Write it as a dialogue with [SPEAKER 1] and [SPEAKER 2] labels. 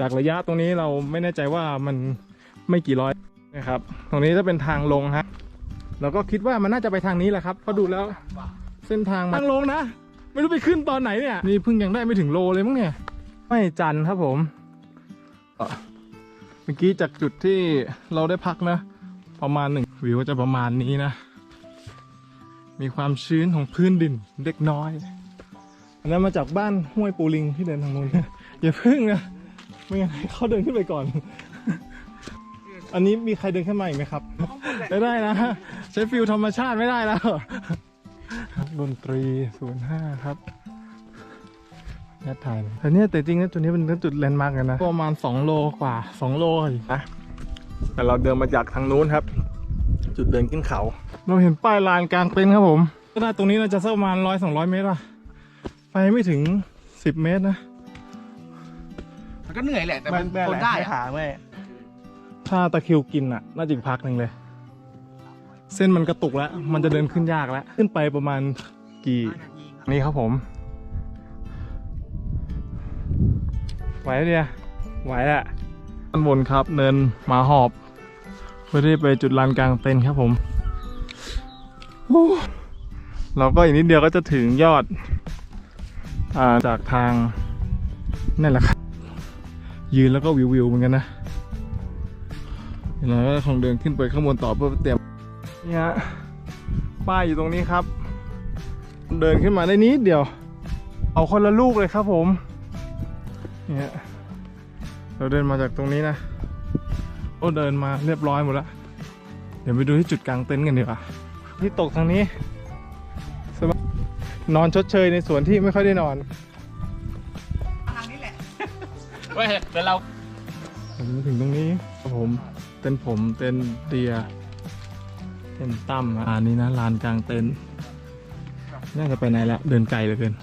[SPEAKER 1] จากระยะตรงนี้เราไม่แน่ใจว่ามันไม่กี่ร้อยนะครับ ตรงนี้จะเป็นทางลงฮะเราก็คิดว่ามันน่าจะไปทางนี้แหละครับเพราะดูแล้วเส้นทางมันทางลงนะ ไม่รู้ไปขึ้นตอนไหนเนี่ย นี่เพิ่งยังได้ไม่ถึงโลเลยมั้งเนี่ย ไม่จันครับผมเอ่อเมื่อกี้จากจุดที่เราได้พักนะ ประมาณหนึ่งวิวจะประมาณนี้นะ มีความชื้นของพื้นดินเล็กน้อยอันนั้นมาจากบ้านห้วยปูลิงที่เดินทางนู้นอย่าพึ่งนะ ไม่งั้นให้เขาเดินขึ้นไปก่อน อันนี้มีใครเดินขึ้นมาอีกไหมครับ ไม่ได้นะ ใช้ฟิลธรรมชาติไม่ได้แล้วดนตรีศูนย์ห้าครับยัดถ่ายเลยแต่เนี่ยแต่จริงๆนะจุดนี้เป็นจุดแลนด์มาร์กกันนะ ประมาณ 2 โลกว่า 2 โลอีกนะแต่เราเดินมาจากทางนู้นครับ จุดเดินขึ้นเขา เราเห็นป้ายลานกลางเต็นท์ครับผมก็ได้ตรงนี้เราจะสักประมาณร้อยสองร้อยเมตรอะไปไม่ถึง 10 เมตรนะ
[SPEAKER 2] มันก็เหนื่อยแหละแต่มันทนได้อะ
[SPEAKER 3] ขาไม่
[SPEAKER 1] ถ้าตะคริวกินอะ น่าจะอีกพักหนึ่งเลย เส้นมันกระตุกแล้ว มันจะเดินขึ้นยากแล้ว ขึ้นไปประมาณกี่นี่ครับผม ไหวเดียไหวแหละด้านบนครับ เนินหมาหอบ เพื่อที่ไปจุดลานกลางเต็นท์ครับผมโอ้เราก็อีกนิดเดียวก็จะถึงยอดอ่าจากทางนั่นแหละครับ ยืนแล้วก็วิววิวๆเหมือนกันนะเราก็คงเดินขึ้นไปข้างบนต่อเพื่อเตรียมนี่ฮะป้ายอยู่ตรงนี้ครับ เดินขึ้นมาได้นิดเดียว เอาคนละลูกเลยครับผมเนี่ยเราเดินมาจากตรงนี้นะโอ้เดินมาเรียบร้อยหมดแล้วเดี๋ยวไปดูที่จุดกลางเต็นท์กันดีกว่าที่ตกทางนี้นอนชดเชยในส่วนที่ไม่ค่อยได้นอน
[SPEAKER 3] เว้ยเดี๋ยวเรา
[SPEAKER 1] ผมมาถึงตรงนี้ครับผมเต้นผมเต้นเตียเต้นตั้มอ่านี้นะลานกลางเต็นท์น่าจะไปไหนแล้วเดินไกลเหลือเกิน